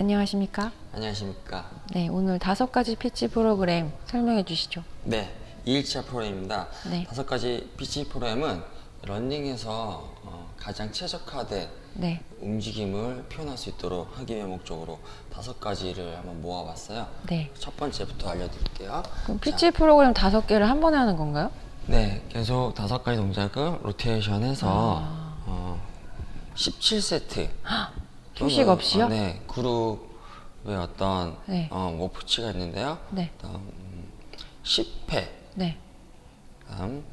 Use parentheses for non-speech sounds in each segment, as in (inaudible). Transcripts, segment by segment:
안녕하십니까? 안녕하십니까. 네, 오늘 다섯 가지 피치 프로그램 설명해 주시죠. 네, 2일차 프로그램입니다. 네. 다섯 가지 PC 프로그램은 러닝에서 어, 가장 최적화된 네, 움직임을 표현할 수 있도록 하기 위한 목적으로 다섯 가지를 한번 모아봤어요. 네. 첫 번째부터 알려드릴게요. 그럼 피치 프로그램 다섯 개를 한 번에 하는 건가요? 네, 계속 다섯 가지 동작을 로테이션해서 아. 어, 17세트. 휴식 없이요? 네, 그룹의 어떤 네. 어, 목표치가 있는데요. 네. 다음 음, 10회. 네. 다음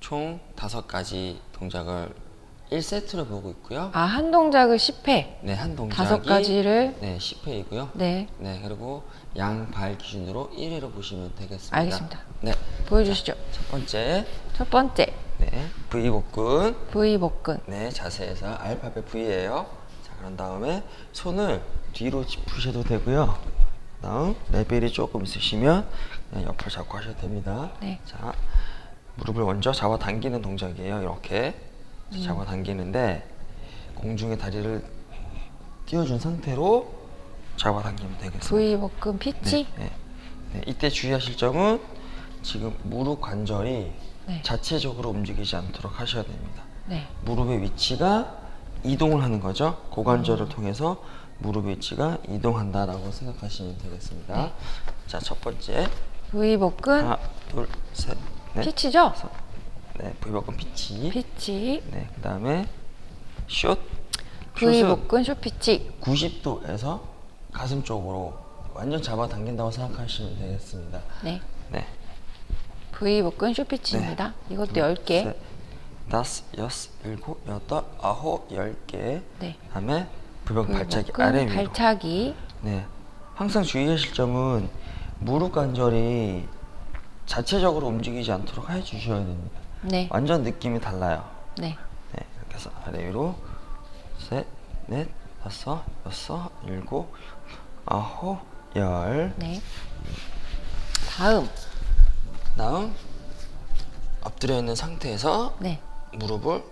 총 다섯 가지 동작을 1세트로 보고 있고요. 아, 한 동작을 10회. 네, 한 동작이 다섯 가지를 네, 10회이고요. 네, 네, 그리고 양발 기준으로 1회로 보시면 되겠습니다. 알겠습니다. 네, 보여주시죠. 첫 번째, 첫 번째, 네, V 복근. V 복근. 네, 자세에서 알파벳 V예요. 자, 그런 다음에 손을 뒤로 짚으셔도 되고요. 다음 레벨이 조금 있으시면 그냥 옆을 잡고 하셔도 됩니다. 네. 자, 무릎을 먼저 잡아 당기는 동작이에요. 이렇게 음. 잡아 당기는데 공중에 다리를 띄워준 상태로 잡아 당기면 되겠습니다. V 복근 피치. 네, 네. 네, 이때 주의하실 점은 지금 무릎 관절이 네. 자체적으로 움직이지 않도록 하셔야 됩니다. 네. 무릎의 위치가 이동을 하는 거죠. 고관절을 통해서 무릎의 위치가 이동한다라고 생각하시면 되겠습니다. 네. 자, 첫 번째. V 복근 하나, 둘, 셋, 넷. 피치죠? 다섯. 네, V복근 피치. 피치. 네, 그다음에 숏. V 숏은 복근 쇼 피치. 90도에서 가슴 쪽으로 완전 잡아 당긴다고 생각하시면 되겠습니다. 네. 네. V 복근 쇼 피치입니다. 이것도 둘, 10개. 셋, 다섯, 여섯, 일곱, 여덟, 아홉, 열 개. 네. 다음에 불벽 V 발차기 복근 아래 위로. 발차기. 네. 항상 주의하실 점은 무릎 관절이 자체적으로 움직이지 않도록 해 주셔야 됩니다. 네. 완전 느낌이 달라요. 네. 네. 이렇게 해서 아래 위로 셋, 넷, 다섯, 여섯, 일곱, 아홉, 열. 네. 다음. 다음 엎드려 있는 상태에서 네. 무릎을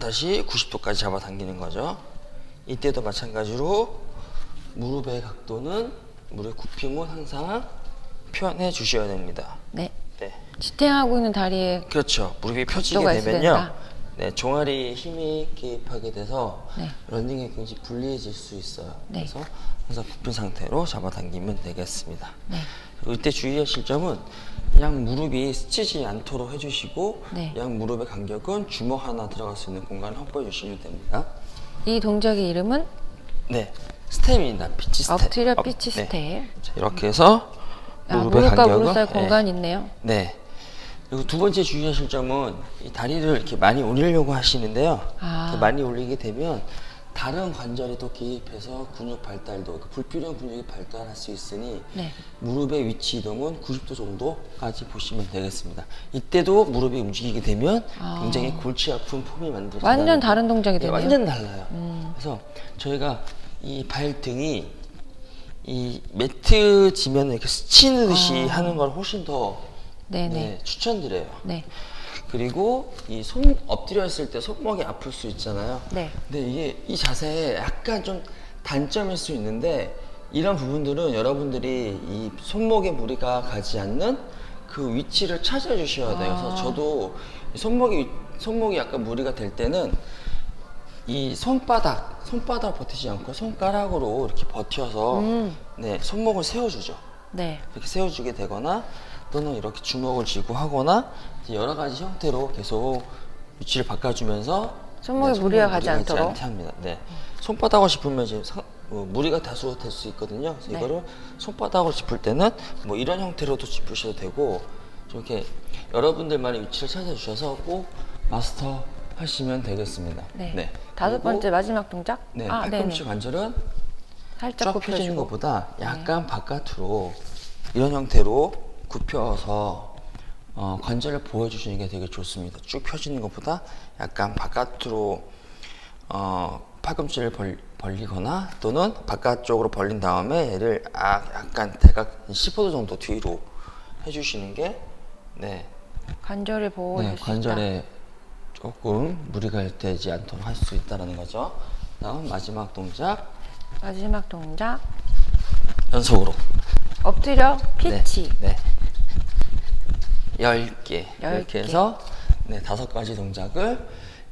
다시 90도까지 잡아 당기는 거죠. 이때도 마찬가지로 무릎의 각도는 무릎 굽힘은 항상 표현해 주셔야 됩니다. 네. 네. 지탱하고 있는 다리에 그렇죠. 무릎이 펴지게 각도가 있어야 되면요. 된다. 네, 종아리에 힘이 개입하게 돼서 네. 런닝이 굉장히 불리해질 수 있어요. 네. 그래서 항상 굽힌 상태로 잡아당기면 되겠습니다. 네. 그리고 이때 주의하실 점은 양 무릎이 스치지 않도록 해주시고 네. 양 무릎의 간격은 주먹 하나 들어갈 수 있는 공간을 확보해 주시면 됩니다. 이 동작의 이름은 네, 스텝입니다. 피치 스텝. 엎드려 업, 피치 네. 스텝. 자, 이렇게 해서 아, 무릎의 무릎과 간격은 무릎 사이 네. 공간이 있네요. 네. 그리고 두 번째 주의하실 점은 이 다리를 이렇게 많이 올리려고 하시는데요. 아. 이렇게 많이 올리게 되면 다른 관절이 또 개입해서 근육 발달도 그 불필요한 근육이 발달할 수 있으니 네. 무릎의 위치 이동은 90도 정도까지 보시면 되겠습니다. 이때도 무릎이 움직이게 되면 굉장히 골치 아픈 폼이 만들어져요. 완전 다른 동작이 되네요. 음. 완전 달라요. 그래서 저희가 이 발등이 이 매트 지면 이렇게 스치듯이 하는 걸 훨씬 더 아. 네네. 네, 추천드려요. 네. 그리고 이 손 엎드려 있을 때 손목이 아플 수 있잖아요. 네. 근데 이게 이 자세에 약간 좀 단점일 수 있는데 이런 부분들은 여러분들이 이 손목에 무리가 가지 않는 그 위치를 찾아주셔야 돼요. 그래서 저도 이 손목이 위- 손목이 약간 무리가 될 때는 이 손바닥 손바닥 버티지 않고 손가락으로 이렇게 버텨서 네 손목을 세워주죠. 네. 이렇게 세워주게 되거나 또는 이렇게 주먹을 쥐고 하거나 여러 가지 형태로 계속 위치를 바꿔주면서 손목에 네, 무리가 가지 않도록. 않게 합니다. 네. 손바닥을 짚으면 지금 상- 어, 무리가 다수 될 수 있거든요. 그래서 네. 이거를 손바닥으로 짚을 때는 뭐 이런 형태로도 짚으셔도 되고 좀 이렇게 여러분들만의 위치를 찾아주셔서 꼭 마스터 하시면 되겠습니다. 네. 다섯 그리고 번째 마지막 동작. 네, 아, 네네. 팔꿈치 관절은 살짝 쫙 펴지는. 것보다 약간 바깥으로 이런 형태로 굽혀서 어, 관절을 보여주시는 게 되게 좋습니다. 쭉 펴지는 것보다 약간 바깥으로 어, 팔꿈치를 벌, 벌리거나 또는 바깥쪽으로 벌린 다음에 얘를 아, 약간 대각 15도 정도 뒤로 해주시는 게 네, 관절을 보호해 네, 줄 수. 관절에 조금 무리가 되지 않도록 할 수 있다는 거죠. 다음 마지막 동작 마지막 동작. 연속으로. 엎드려 피치. 네. 네. 10개. 열 이렇게 개. 해서 네, 다섯 가지 동작을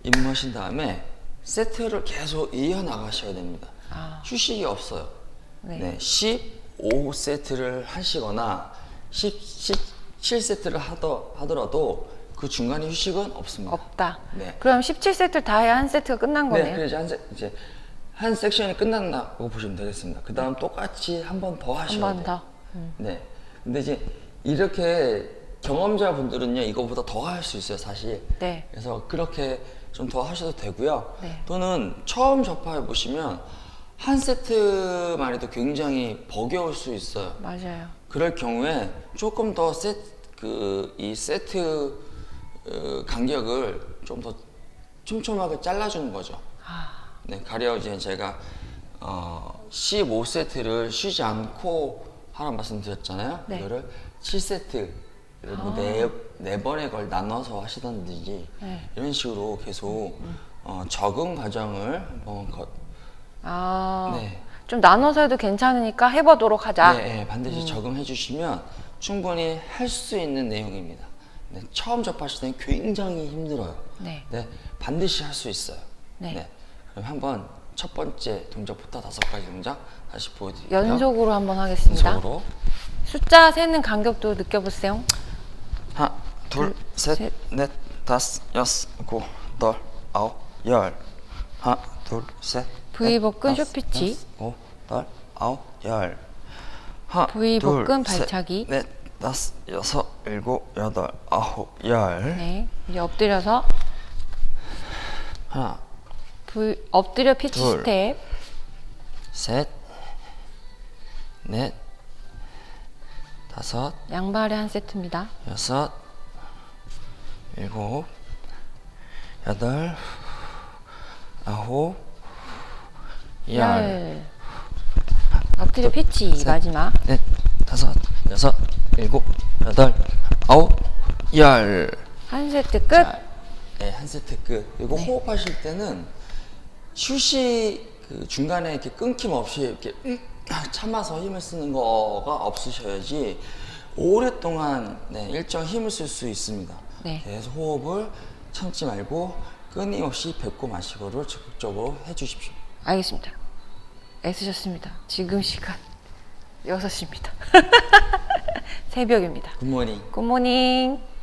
임무하신 다음에 세트를 계속 이어나가셔야 됩니다. 아. 휴식이 없어요. 네. 네. 15세트를 하시거나 10, 17세트를 하더, 하더라도 그 중간에 휴식은 없습니다. 없다. 네. 그럼 17세트 다 해야 한 세트가 끝난 네, 거네요. 그래서 한, 세, 이제 한 섹션이 끝난다고 보시면 되겠습니다. 그 다음 똑같이 한 번 더 하셔야 번 돼요. 더. 네. 근데 이제 이렇게 경험자분들은요, 이거보다 더 할 수 있어요, 사실. 네. 그래서 그렇게 좀 더 하셔도 되고요. 네. 또는 처음 접해 보시면 한 세트만 해도 굉장히 버거울 수 있어요. 맞아요. 그럴 경우에 조금 더 세트 그이 세트 어, 간격을 좀 더 촘촘하게 잘라주는 거죠. 아. 네, 가려 이제 제가 어, 15세트를 쉬지 않고 하라는 말씀드렸잖아요. 네. 이거를 7세트 뭐네 네 번의 걸 나눠서 하시던지 네. 이런 식으로 계속 어, 적응 과정을 한번 거, 아. 네. 좀 나눠서 해도 괜찮으니까 해보도록 하자. 네, 네, 반드시 적응해 주시면 충분히 할 수 있는 내용입니다. 네, 처음 접하실 때는 굉장히 힘들어요. 네. 반드시 할 수 있어요. 네. 그럼 한번 첫 번째 동작부터 다섯 가지 동작 다시 보여드릴게요. 연속으로 한번 하겠습니다. 연속으로 숫자 세는 간격도 느껴보세요. 하나, 둘, 셋, 셋. 넷, 다섯, 여섯, 일곱, 여덟, 아홉, 열. 하나, 둘, 셋. V 넷, 복근 쇼피치. 일곱, 여덟, 아홉, 열. 하나, V 둘, 복근 셋, 발차기. 넷, 다섯, 여섯, 일곱, 여덟, 아홉, 열. 네. 이제 엎드려서 하나, V 엎드려 피치 둘. 스텝. 셋, 넷, 다섯, 양발에 한 세트입니다. 여섯, 일곱, 여덟, 아홉, 열, 열. 엎드려 피치 셋. 마지막. 넷, 다섯, 여섯, 일곱, 여덟, 아홉, 열. 한 세트 끝. 자, 네, 한 세트 끝. 그리고 호흡하실 때는 휴식 그 중간에 이렇게 끊김 없이 이렇게 음, 참아서 힘을 쓰는 거가 없으셔야지 오랫동안 네, 일정 힘을 쓸 수 있습니다. 네. 계속 호흡을 참지 말고 끊임없이 뱉고 마시고를 적극적으로 해주십시오. 알겠습니다. 애쓰셨습니다. 지금 시간 6시입니다. (laughs) 새벽입니다. 굿모닝. 굿모닝.